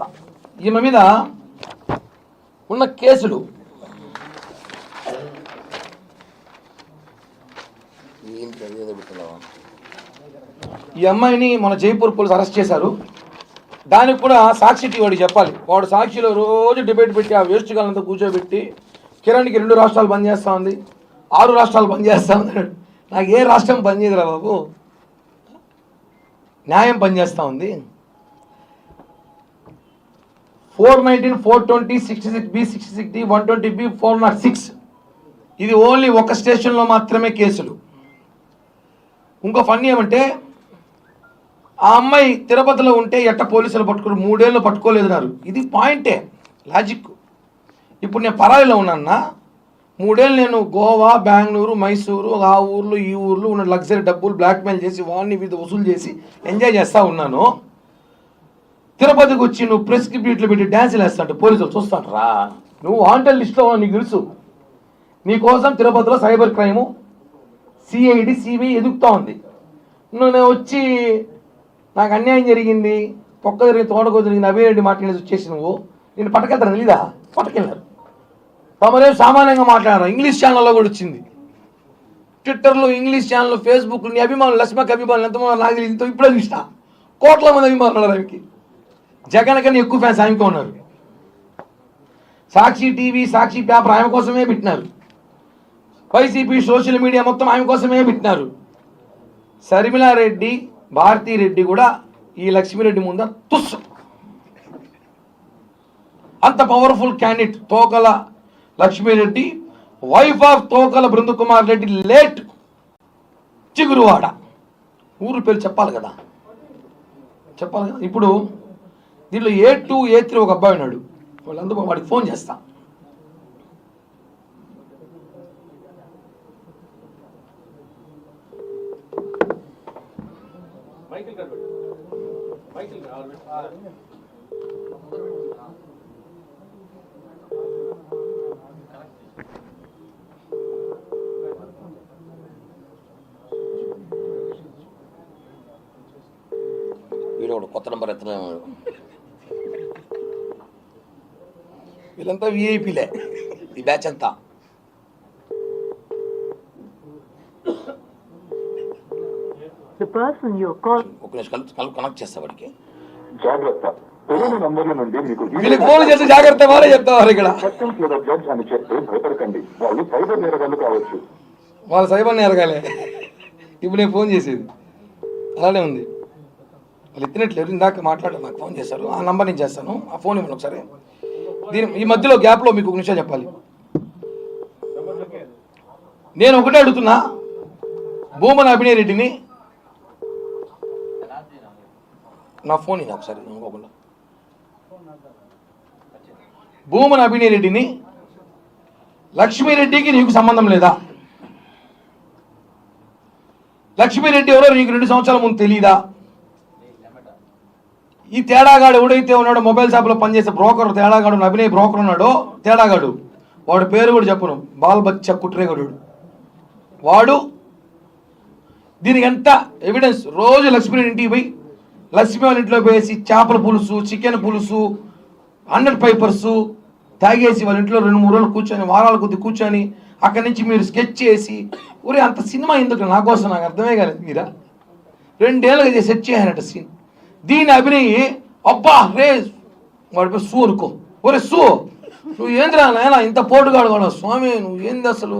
చేస్తా. ఈమె మీద ఉన్న కేసులు. ఈ అమ్మాయిని మన జైపూర్ పోలీసు అరెస్ట్ చేశారు. దానికి కూడా సాక్షి టీ వాడికి చెప్పాలి. వాడు సాక్షిలో రోజు డిబేట్ పెట్టి ఆ వేస్ట్ గాలంతా కూర్చోబెట్టి కిరణ్కి రెండు రాష్ట్రాలు బంద్ చేస్తా ఉంది. ఆరు రాష్ట్రాలు బంద్ చేస్తా ఉంది నాకు ఏ రాష్ట్రం బంద్ చేయదురా బాబు? న్యాయం పనిచేస్తూ ఉంది. Four nineteen four twenty sixty six B sixty six D one twenty B four nought six. ఇది ఓన్లీ ఒక స్టేషన్లో మాత్రమే కేసులు. ఇంకో ఫన్ ఏమంటే ఆ అమ్మాయి తిరుపతిలో ఉంటే ఎట్ట పోలీసులు పట్టుకోరు మూడేళ్ళు పట్టుకోలేదన్నారు. ఇది పాయింటే లాజిక్. ఇప్పుడు నేను పరాయిలో ఉన్నానా మూడేళ్ళు నేను గోవా బెంగళూరు మైసూరు ఆ ఊర్లు ఈ ఊర్లు ఉన్న లగ్జరీ డబ్బులు బ్లాక్మెయిల్ చేసి వాడిని వీధి వసూలు చేసి ఎంజాయ్ చేస్తూ ఉన్నాను. తిరుపతికి వచ్చి నువ్వు ప్రెస్ బీట్లు పెట్టి డ్యాన్సులు వేస్తాడు పోలీసులు చూస్తాంటారా నువ్వు వాంటెడ్ లిస్ట్లో నీకు తెలుసు. నీకోసం తిరుపతిలో సైబర్ క్రైము సిఐడి సిబిఐ ఎదుగుతూ ఉంది. నువ్వు నేను వచ్చి నాకు అన్యాయం జరిగింది పొక్క జరిగింది తోటకో జరిగింది అభిరెడ్డి మాట్లాడేసి వచ్చేసి నువ్వు. నేను పట్టుకెళ్తాను తెలీదా? పట్టుకెళ్ళారు. తమరేం సామాన్యంగా మాట్లాడారు? ఇంగ్లీష్ ఛానల్లో కూడా వచ్చింది. ట్విట్టర్లో ఇంగ్లీష్ ఛానల్ ఫేస్బుక్ నీ అభిమానులు లక్ష్మకి అభిమానులు ఎంతమంది నాకు తెలియదు ఇప్పుడే చూసిన. కోట్ల మంది అభిమానులు ఆమెకి. జగన్ కన్నా ఎక్కువ ఫ్యాన్స్ ఆమెకే ఉన్నారు. సాక్షి టీవీ సాక్షి పేపర్ ఆమె కోసమే పెట్టినారు. వైసీపీ సోషల్ మీడియా మొత్తం ఆమె కోసమే పెట్టినారు. శర్మిలారెడ్డి భారతీ రెడ్డి కూడా ఈ లక్ష్మీరెడ్డి ముంద తుస్సు. అంత powerful candidate Tokala Lakshmireddy wife of Tokala Brindakumar Reddy late Chiguruvada. ఊరు పేరు చెప్పాలి కదా. చెప్పాలి కదా. ఇప్పుడు దీంట్లో ఏ టూ ఏ త్రీ ఒక అబ్బాయి ఉన్నాడు. వాళ్ళందరూ వాడికి ఫోన్ చేస్తా. వీడు కొత్త నెంబర్ ఎత్తనే వీళ్ళంతా విఐపీలే ఈ బ్యాచ్ అంతా. ఒక నిమిషం కల్ కల్ కనెక్ట్ చేస్తా వాడికి. జాగ్రత్త. తెలియని నంబర్ల నుండి మీకు వీళ్ళకి ఫోన్ చేస్తే జాగ్రత్త వారే చెప్తావారు ఇక్కడ. కస్టమ్స్ లేదా జడ్జ్ అని చెప్తే భయపడకండి. వాళ్ళు సైబర్ నేరగాళ్ళు కావచ్చు. వాళ్ళ సైబర్ని ఎరగాలి ఇప్పుడు నేను ఫోన్ చేసేది. అలానే ఉంది. వాళ్ళు ఎత్తినట్లేరు. ఇందాక మాట్లాడారు నాకు ఫోన్ చేశారు. ఆ నంబర్ నేను చేస్తాను. ఆ ఫోన్ ఇవ్వండి ఒకసారి. దీని ఈ మధ్యలో గ్యాప్లో మీకు ఒక నిమిషం చెప్పాలి. నేను ఒకటే అడుగుతున్నా. భూమన అభినయ్ రెడ్డిని నా ఫోన్ ఒకసారి ఇంకోకుండా భూమన అభినయ రెడ్డిని లక్ష్మీరెడ్డికి నీకు సంబంధం లేదా? లక్ష్మీరెడ్డి ఎవరో నీకు రెండు సంవత్సరాల ముందు తెలియదా ఈ తేడాగాడు ఎవడైతే ఉన్నాడో మొబైల్ షాప్లో పనిచేసే బ్రోకర్ తేడాగాడు అభినయ్ బ్రోకర్ ఉన్నాడో తేడాగాడు. వాడి పేరు కూడా చెప్పను బాల్ బచ్చ కుట్రేగడు. వాడు దీనికి ఎంత ఎవిడెన్స్ రోజు లక్ష్మీ ఇంటికి పోయి లక్ష్మీ వాళ్ళ ఇంట్లో పోయేసి చేపల పులుసు చికెన్ పులుసు హండ్రెడ్ పైపర్సు తాగేసి వాళ్ళ ఇంట్లో రెండు మూడు రోజులు కూర్చొని వారాల కొద్ది కూర్చొని అక్కడి నుంచి మీరు స్కెచ్ చేసి ఒరే అంత సినిమా ఎందుకు? నా కోసం నాకు అర్థమే కాలేదు మీరా? రెండేళ్ళకి సెట్ చేయాలంట సీన్ దీని అభినయ్ అబ్బా రే వాడి పేరు సూ అనుకో. ఒరే సూ నువ్వు ఏంద్రా నాయన ఇంత పోటుగాడు కూడా స్వామి నువ్వు ఏంది అసలు?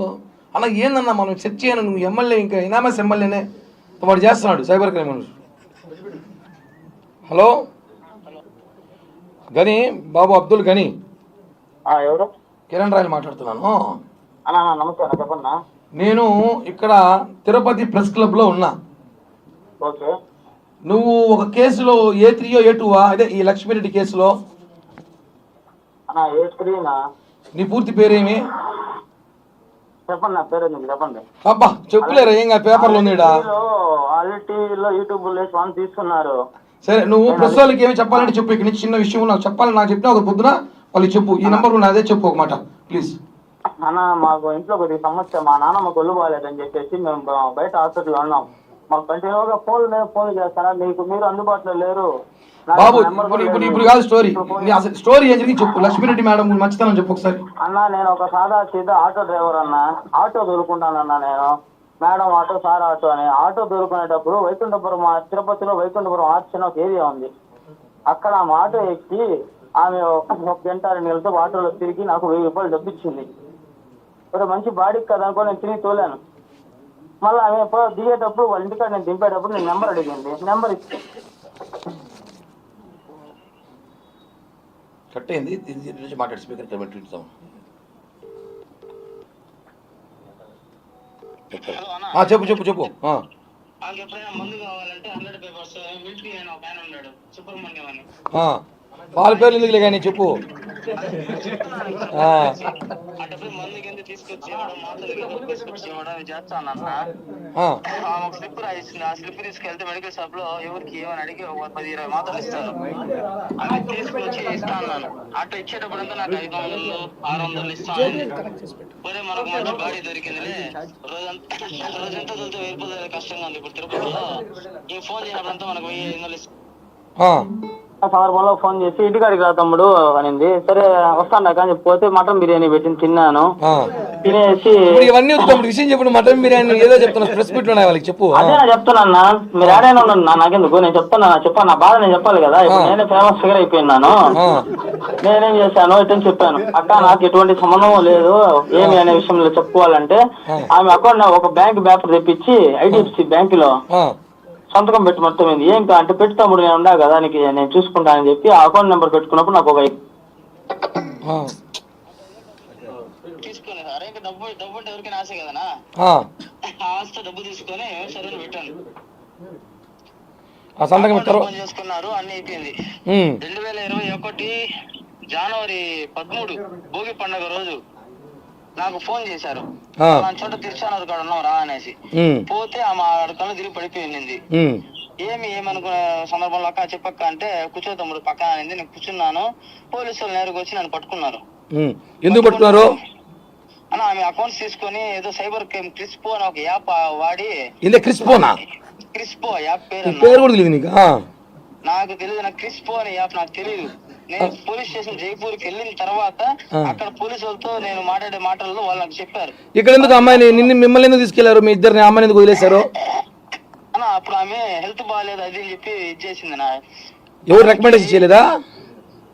అన్న ఏందన్నా మనం సెట్ చేయను నువ్వు ఎమ్మెల్యే ఇంకా ఇనామస్ ఎమ్మెల్యేనే. వాడు చేస్తున్నాడు సైబర్ క్రైమ్ హలో? గని బాబు అబ్దుల్ గని. ఎవరు? కిరణ్ రాయలు మాట్లాడుతున్నాను. చెప్పన్నా నేను ఇక్కడ తిరుపతి ప్రెస్ క్లబ్లో ఉన్నా. ఓకే. నువ్వు ఒక కేసులో ఏ త్రీయో ఏ టూవా అదే ఈ లక్ష్మీరెడ్డి కేసులో? నీ పూర్తి పేరేమి? చెప్పండి పేరు చెప్పండి. అబ్బా చెప్పులేరా ఏం పేపర్లో ఉందిడా టీవీలో యూట్యూబ్లో వన్ తీసుకున్నారు సరే నువ్వు ప్రెస్ వాళ్ళకి ఏమి చెప్పాలంటే చెప్పు ఇక్కడ చిన్న విషయం నాకు చెప్పాలి నాకు చెప్పినా ఒక పొద్దున వాళ్ళకి చెప్పు. ఈ నెంబర్ నాదే చెప్పు ఒక మాట ప్లీజ్ అన్న మాకు ఇంట్లో కొద్దిగా సమస్య మా నాన్నమ్మ కొల్లు బాగాలేదని చెప్పేసి మేము బయట హాస్పిటల్లో ఉన్నాం మాకు కంటిన్యూగా ఫోన్ మీద ఫోన్ చేస్తారా? మీకు మీరు అందుబాటులో లేరు. బాబు ఇప్పుడు ఇప్పుడు కాదు స్టోరీ నీ అసలు స్టోరీ ఏం జరిగింది చెప్పు. లక్ష్మీరెడ్డి మేడం మంచితనం చెప్పు ఒకసారి. అన్న నేను ఒక సాదా సీదా ఆటో డ్రైవర్ అన్న. ఆటో దొరుకుంటానన్నా నేను. మేడం ఆటో సార్ ఆటో అని. ఆటో దొరుకునేటప్పుడు వైకుంఠపురం తిరుపతిలో వైకుంఠపురం ఆర్చ్ అని ఒక ఏరియా ఉంది. అక్కడ ఆమె ఆటో ఎక్కి ఆమె ఒక గంట రెండు ఆటోలో తిరిగి నాకు వెయ్యి రూపాయలు డబ్బు ఇచ్చింది ఒక మంచి బాడీకి కదా అనుకో నేను తిరిగి తోలాను. మళ్ళీ ఆమె పో- దిగేటప్పుడు వాళ్ళ ఇంటికాడ నేను దింపేటప్పుడు నేను నెంబర్ అడిగింది. నెంబర్ ఇచ్చి కట్ అయింది దీని దీని నుంచి మాట్లాడి. స్పీకర్. ఆ, చెప్పు చెప్పు చెప్పు. ఆ. వాళ్ళకి ఎప్పుడైనా మందు కావాలంటే హండ్రెడ్ పేపర్స్ మిలిటరీ అని ఒక ఆయన ఉన్నాడు. సుబ్రహ్మణ్యం అని. ఆ. వాళ్ళ పేర్లు ఎందుకులే కానీ చెప్పు. తీసుకొచ్చి ఇవ్వడం మాటలు కింద తీసుకొచ్చి ఇవ్వడం. ఆమె ఒక స్లిప్ రాయిస్తుంది. ఆ స్లిప్ తీసుకెళ్తే మెడికల్ షాప్లో ఎవరికి ఏమని అడిగి ఒక పది ఇరవై మాత్రలు ఇస్తారు. అవి తీసుకొచ్చి ఇస్తాను అట్లా ఇచ్చేటప్పుడు అంతా నాకు ఐదు వందలు ఆరు వందలు ఇస్తాను ఒరే మనకు మంచి బాడీ దొరికిందిలే. రోజంతా రోజంతా తొలితే వెళ్ళిపోతే కష్టంగా ఉంది. ఇప్పుడు తిరుపతిలో ఈ ఫోన్ చేసినప్పుడంతా మనకు వెయ్యి ఐదు వందలు ఇస్తాను. సందర్భంలో ఫోన్ చేసి ఇంటికాడికి రా తమ్ముడు అనింది సరే వస్తాను కానీ పోతే మటన్ బిర్యానీ పెట్టింది తిన్నాను. తినేసి ఇప్పుడు ఇవన్నీ వద్దాం విషయం చెప్పు మటన్ బిర్యానీ ఏదో చెప్తున్నా ప్రెస్ మీట్ ఉన్నాయి వాళ్ళకి చెప్పు. అదే నేను చెప్తున్నా మీరు ఏడైనా ఉండండి నా నాకెందుకు నేను చెప్తున్నా చెప్పాను నా బాధ నేను చెప్పాలి కదా ఇప్పుడు. నేనే ఫేమస్ ఫిగర్ అయిపోయినాను. నేనేం చేశాను ఇటని చెప్పాను అక్క నాకు ఎటువంటి సంబంధం లేదు ఏమి అనే విషయంలో చెప్పుకోవాలంటే. ఆమె అకౌంట్ ఒక బ్యాంక్ పేపర్ తెప్పించి ఐడిఎఫ్సి బ్యాంక్లో. సంతకం పెట్టి మొత్తం ఏంది ఏం కా- అంటే పెట్టి తమ్ముడు నేను ఉండా కదా నీకు నేను చూసుకుంటానని చెప్పి ఆ అకౌంట్ నెంబర్ పెట్టుకున్నప్పుడు నాకు ఒక డబ్బు డబ్బు అంటే ఎవరికైనా ఆశ కదనా? ఆ. ఆస్తి డబ్బు తీసుకొని సరే పెట్టాను. ఆ సంతకం చేసుకున్నారు అన్ని అయిపోయింది. రెండు వేల ఇరవై ఒకటి జనవరి పదమూడు భోగి పండుగ రోజు నాకు ఫోన్ చేశారు. చోట తిరుచానూరు కాడ ఉన్నాం రా అనేసి. పోతే ఆమె కళ్ళు తిరిగి పడిపోయింది. ఏమి ఏమనుకునే సందర్భంలో అక్క చెప్పక్క అంటే కూర్చో తమ్ముడు పక్కన అనింది నేను కూర్చున్నాను. పోలీసు వాళ్ళు నేరుగా వచ్చి నన్ను పట్టుకున్నారు. ఎందుకు పట్టుకున్నారు? అన్న ఆమె అకౌంట్స్ తీసుకొని ఏదో సైబర్ క్రైమ్ క్రిస్పో అని ఒక యాప్ వాడి. ఇదే క్రిస్పోనా క్రిస్పో యాప్ పేరు ఈ అన్న. పేరు కూడా తెలియదు నీకు? ఆ. నాకు తెలియదు నాకు క్రిస్పో అనే యాప్ నాకు తెలియదు నేను పోలీస్ స్టేషన్ జైపూర్కి వెళ్ళిన తర్వాత. అక్కడ పోలీసు వాళ్ళతో నేను మాట్లాడే మాటల్లో వాళ్ళు నాకు చెప్పారు. ఇక్కడ ఎందుకు అమ్మాయిని నిన్ను మిమ్మల్ని ఎందుకు తీసుకెళ్ళారు? మీ ఇద్దరిని అమ్మాయిని ఎందుకు వదిలేశారు? అన్న అప్పుడు ఆమె హెల్త్ బాగాలేదు అది అని చెప్పి ఇచ్చేసింది నా ఎవరు రికమెండేషన్ చేయలేదా?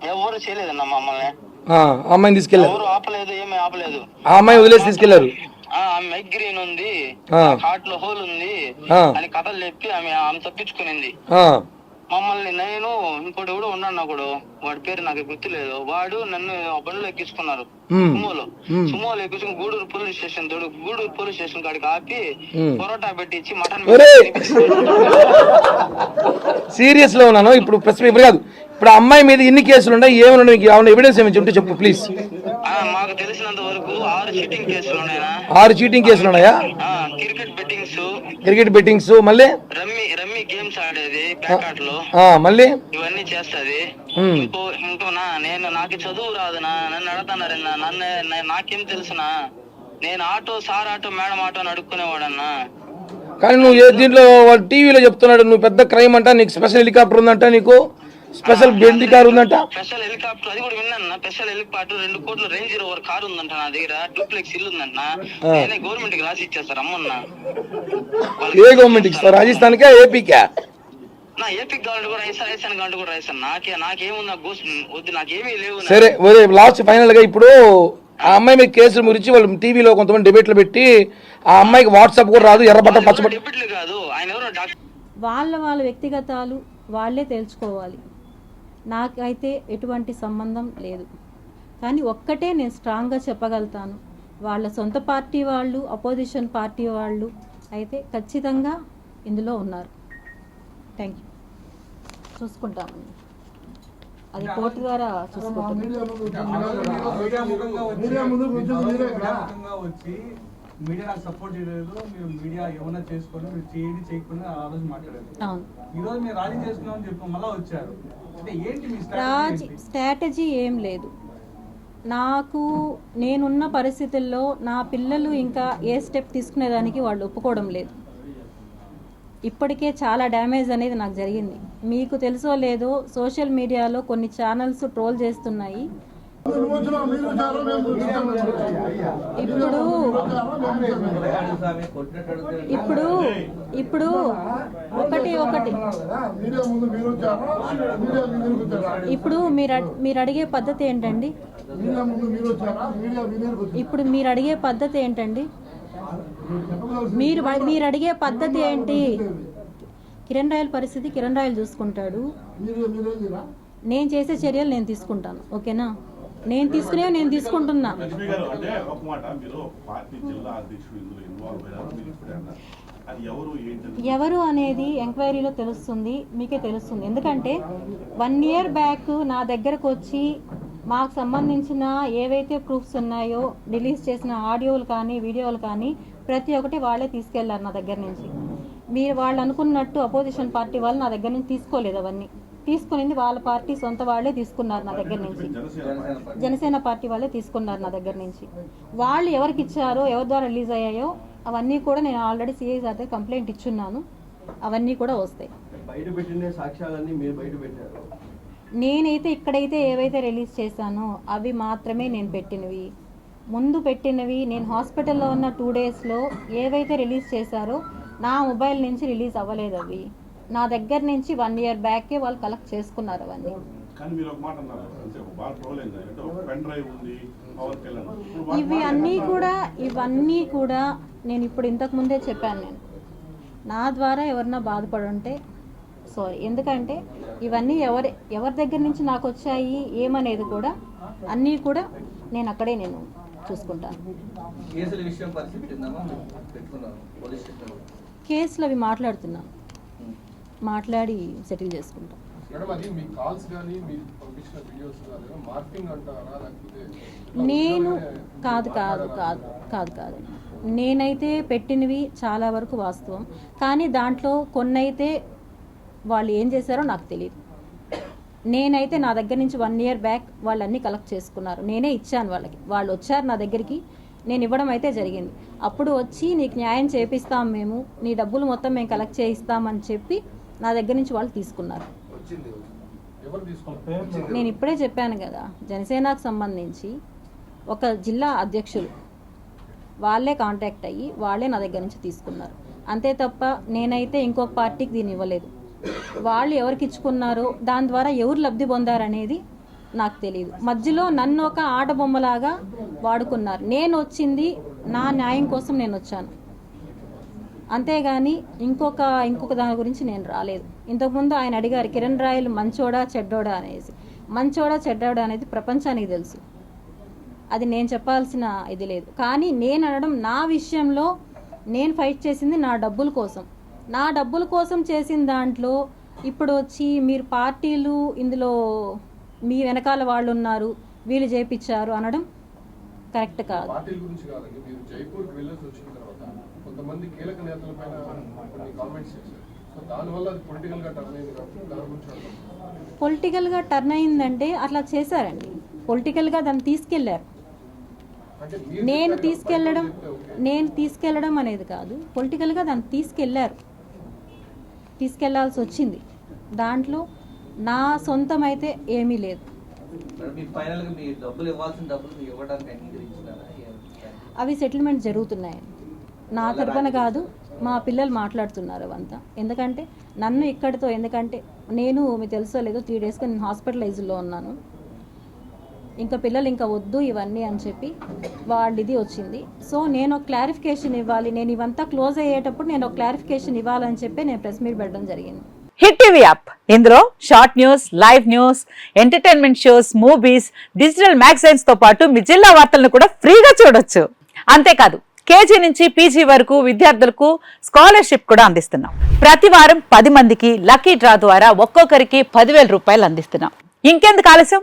ఎవరు చేయలేదన్న మమ్మల్ని. ఆ అమ్మాయిని తీసుకెళ్ళారు. ఎవరు ఆపలేదు ఏమీ ఆపలేదు. ఆ అమ్మాయి వదిలేసి తీసుకెళ్ళారు. ఆ, ఆమె మైగ్రేన్ ఉంది ఆ. హార్ట్లో హోల్ ఉంది ఆ. అని కథలు చెప్పి ఆమె ఆమె తప్పించుకునింది. ఆ. మమ్మల్ని నేను ఇంకోటి కూడా ఉన్నాను ఒకడు వాడి పేరు నాకు గుర్తులేదు. వాడు నన్ను బండిలో ఎక్కించుకున్నారు. సుమోలో. సుమోలో ఎక్కించుకుని గూడూరు పోలీస్ స్టేషన్ తోడు గూడూరు పోలీస్ స్టేషన్ కాడికి ఆపి. పొరోటా పెట్టి ఇచ్చి మటన్ సీరియస్లో ఉన్నాను. ఇప్పుడు ప్రశ్న ఇప్పుడు కాదు. ఇప్పుడు అమ్మాయి మీద ఎన్ని కేసులు ఉన్నాయి? ఏమైనా ఉన్నాయి? నీకు ఏమైనా ఎవిడెన్స్ ఏమైనా చెప్తే చెప్పు ప్లీజ్ ఆ, మాకు తెలిసినంత వరకు ఆరు చీటింగ్ కేసులు ఉన్నాయనా ఆరు చీటింగ్ కేసులు ఉన్నాయా? క్రికెట్ బెట్టింగ్స్ క్రికెట్ బెట్టింగ్స్ మళ్ళీ? రమ్మి రమ్మి గేమ్స్ ఆడేది ప్యాకాట్లో ఆ, మళ్ళీ? ఇవన్నీ చేస్తది. మ్మ్. ఇంకో ఇంకో నా నేను నాకు చదువు రాదునా నన్ను నాకేం తెలుసునా నేను auto sir auto madam auto అని అడుక్కునేవాడన్నా. కానీ నువ్వు ఏ దీంట్లో వాడు టీవీలో చెప్తున్నాడు నువ్వు పెద్ద క్రైమ్ అంట నీకు స్పెషల్ హెలికాప్టర్ ఉందంట నీకు? స్పెషల్ బెండి కార్ ఉందంట? స్పెషల్ హెలికాప్టర్ అది కూడా విన్నాను స్పెషల్ హెలికాప్టర్ రెండు కోట్ల రేంజ్ రోవర్ కార్ ఉందంట నా దగ్గర డూప్లెక్స్ ఇల్లు ఉందంట. నేనే గవర్నమెంట్కి రాసి ఇచ్చేస్తారు అమ్మన్న ఏ గవర్నమెంట్ ఇస్తారు రాజస్థాన్కా ఏపీకా? నా ఏపీ కావాలంటే కూడా రైసా రైసాన్ కావాలంటే కూడా రైసాను నాకే నాకేముంది నాకు గోస్ వద్దు నాకేమీ లేవు సరే లాస్ట్ ఫైనల్గా ఇప్పుడు ఆ అమ్మాయి మీద కేసుల గురించి వాళ్ళు టీవీలో కొంతమంది డిబేట్లు పెట్టి ఆ అమ్మాయికి వాట్సాప్ కూడా రాదు ఎర్రబట్ట వాళ్ళు పచ్చబట్ట. డెబిట్లు కాదు ఆయన ఎవరో? డాక్టర్ వాళ్ళ వాళ్ళ వ్యక్తిగతాలు వాళ్ళే తెలుసుకోవాలి. నాకైతే ఎటువంటి సంబంధం లేదు. కానీ ఒక్కటే నేను స్ట్రాంగ్గా చెప్పగలుగుతాను. వాళ్ళ సొంత పార్టీ వాళ్ళు అపోజిషన్ పార్టీ వాళ్ళు అయితే ఖచ్చితంగా ఇందులో ఉన్నారు. థ్యాంక్ యూ చూసుకుంటామండి. అది కోర్టు ద్వారా చూసుకుంటాం మీడియా నాకు సపోర్ట్ చేయలేదు. మీరు మీడియా ఏమైనా చేసుకొని మీరు చేయండి చేయకుండా ఆ రోజు మాట్లాడారు. అవును. ఈ రోజు మీరు రాజీ చేసుకున్నామని చెప్పి మళ్ళా వచ్చారు. అంటే ఏంటి మీ రాజ్ స్ట్రాటజీ స్ట్రాటజీ ఏం లేదు. నాకు నేనున్న పరిస్థితుల్లో నా పిల్లలు ఇంకా ఏ స్టెప్ తీసుకునేదానికి వాళ్ళు ఒప్పుకోవడం లేదు. ఇప్పటికే చాలా డ్యామేజ్ అనేది నాకు జరిగింది. మీకు తెలుసో లేదో సోషల్ మీడియాలో కొన్ని ఛానల్స్ ట్రోల్ చేస్తున్నాయి. ఇప్పుడు ఇప్పుడు ఇప్పుడు ఒకటి ఒకటి. ఇప్పుడు మీరు మీరు అడిగే పద్ధతి ఏంటండి? ఇప్పుడు మీరు అడిగే పద్ధతి ఏంటండి? మీరు మీరు అడిగే పద్ధతి ఏంటి? కిరణ్ రాయల్ పరిస్థితి కిరణ్ రాయల్ చూసుకుంటాడు. నేను చేసే చర్యలు నేను తీసుకుంటాను ఓకేనా? నేను తీసుకునేవి నేను తీసుకుంటున్నా. ఎవరు అనేది ఎంక్వైరీలో తెలుస్తుంది మీకే తెలుస్తుంది. ఎందుకంటే వన్ ఇయర్ బ్యాక్ నా దగ్గరకు వచ్చి మాకు సంబంధించిన ఏవైతే ప్రూఫ్స్ ఉన్నాయో రిలీజ్ చేసిన ఆడియోలు కానీ వీడియోలు కానీ ప్రతి ఒక్కటి వాళ్ళే తీసుకెళ్ళారు నా దగ్గర నుంచి. మీరు వాళ్ళు అనుకున్నట్టు అపోజిషన్ పార్టీ వాళ్ళు నా దగ్గర నుంచి తీసుకోలేదు అవన్నీ. తీసుకునింది వాళ్ళ పార్టీ సొంత వాళ్ళే తీసుకున్నారు నా దగ్గర నుంచి. జనసేన పార్టీ వాళ్ళే తీసుకున్నారు నా దగ్గర నుంచి. వాళ్ళు ఎవరికి ఇచ్చారో ఎవరి ద్వారా రిలీజ్ అయ్యాయో అవన్నీ కూడా నేను ఆల్రెడీ సిఐ సార్ దగ్గర కంప్లైంట్ ఇచ్చున్నాను. అవన్నీ కూడా వస్తాయి. నేనైతే ఇక్కడైతే ఏవైతే రిలీజ్ చేశానో అవి మాత్రమే నేను పెట్టినవి. ముందు పెట్టినవి నేను హాస్పిటల్లో ఉన్న టూ డేస్లో ఏవైతే రిలీజ్ చేశారో నా మొబైల్ నుంచి రిలీజ్ అవ్వలేదు అవి. నా దగ్గర నుంచి వన్ ఇయర్ బ్యాకే వాళ్ళు కలెక్ట్ చేసుకున్నారు అవన్నీ. ఇవి అన్నీ కూడా ఇవన్నీ కూడా నేను ఇప్పుడు ఇంతకు ముందే చెప్పాను నేను. నా ద్వారా ఎవరన్నా బాధపడి ఉంటే సారీ ఎందుకంటే ఇవన్నీ ఎవరి ఎవరి దగ్గర నుంచి నాకు వచ్చాయి ఏమనేది కూడా అన్నీ కూడా నేను అక్కడే నేను చూసుకుంటాను. కేసుల అవి మాట్లాడుతున్నాను మాట్లాడి సెటిల్ చేసుకుంటాం. నేను కాదు కాదు కాదు కాదు కాదు. నేనైతే పెట్టినవి చాలా వరకు వాస్తవం. కానీ దాంట్లో కొన్ని అయితే వాళ్ళు ఏం చేశారో నాకు తెలియదు నేనైతే నా దగ్గర నుంచి వన్ ఇయర్ బ్యాక్ వాళ్ళన్నీ కలెక్ట్ చేసుకున్నారు. నేనే ఇచ్చాను వాళ్ళకి. వాళ్ళు వచ్చారు నా దగ్గరికి. నేను ఇవ్వడం అయితే జరిగింది. అప్పుడు వచ్చి నీకు న్యాయం చేపిస్తాం మేము. నీ డబ్బులు మొత్తం మేము కలెక్ట్ చేయిస్తామని చెప్పి నా దగ్గర నుంచి వాళ్ళు తీసుకున్నారు. వచ్చింది ఎవరు? తీసుకున్నారు? నేను ఇప్పుడే చెప్పాను కదా జనసేనకు సంబంధించి ఒక జిల్లా అధ్యక్షులు వాళ్ళే కాంటాక్ట్ అయ్యి వాళ్ళే నా దగ్గర నుంచి తీసుకున్నారు. అంతే తప్ప నేనైతే ఇంకొక పార్టీకి దీన్ని ఇవ్వలేదు. వాళ్ళు ఎవరికి ఇచ్చుకున్నారో దాని ద్వారా ఎవరు లబ్ధి పొందారనేది నాకు తెలియదు మధ్యలో నన్ను ఒక ఆట బొమ్మలాగా వాడుకున్నారు. నేను వచ్చింది నా న్యాయం కోసం నేను వచ్చాను. అంతేగాని ఇంకొక ఇంకొక దాని గురించి నేను రాలేదు. ఇంతకుముందు ఆయన అడిగారు కిరణ్ రాయలు మంచోడా చెడ్డోడా? అనేసి. మంచోడా చెడ్డోడా అనేది ప్రపంచానికి తెలుసు. అది నేను చెప్పాల్సిన ఇది లేదు. కానీ నేను అనడం నా విషయంలో నేను ఫైట్ చేసింది నా డబ్బుల కోసం. నా డబ్బుల కోసం చేసిన దాంట్లో ఇప్పుడు వచ్చి మీరు పార్టీలు ఇందులో మీ వెనకాల వాళ్ళు ఉన్నారు వీళ్ళు చేపించారు అనడం కరెక్ట్ కాదు. పొలిటికల్గా టర్న్ అయిందంటే అట్లా చేశారండి. పొలిటికల్గా దాన్ని తీసుకెళ్ళారు. నేను తీసుకెళ్ళడం. నేను తీసుకెళ్ళడం అనేది కాదు. పొలిటికల్గా దాన్ని తీసుకెళ్ళారు. తీసుకెళ్ళాల్సి వచ్చింది. దాంట్లో నా సొంతం అయితే ఏమీ లేదు. అవి సెటిల్మెంట్ జరుగుతున్నాయి. నా తరపున కాదు మా పిల్లలు మాట్లాడుతున్నారు అవంతా ఎందుకంటే నన్ను ఇక్కడితో ఎందుకంటే నేను మీకు తెలుసో లేదో త్రీ డేస్గా నేను హాస్పిటలైజ్లో ఉన్నాను. ఇంకా పిల్లలు ఇంకా వద్దు ఇవన్నీ అని చెప్పి వాళ్ళు ఇది వచ్చింది. సో నేను ఒక క్లారిఫికేషన్ ఇవ్వాలి. నేను ఇవంతా క్లోజ్ అయ్యేటప్పుడు నేను ఒక క్లారిఫికేషన్ ఇవ్వాలని చెప్పి నేను ప్రెస్ మీట్ పెట్టడం జరిగింది. హిట్ టీవీ యాప్ ఇందులో short news live news entertainment shows movies digital మ్యాగజైన్స్తో పాటు మీ జిల్లా వార్తలను కూడా ఫ్రీగా చూడొచ్చు. అంతేకాదు కేజీ నుంచి పీజీ వరకు విద్యార్థులకు స్కాలర్షిప్ కూడా అందిస్తున్నాం. ప్రతి వారం పది మందికి లక్కీ డ్రా ద్వారా ఒక్కొక్కరికి పదివేల రూపాయలు అందిస్తున్నాం. ఇంకెందుకు ఆలస్యం?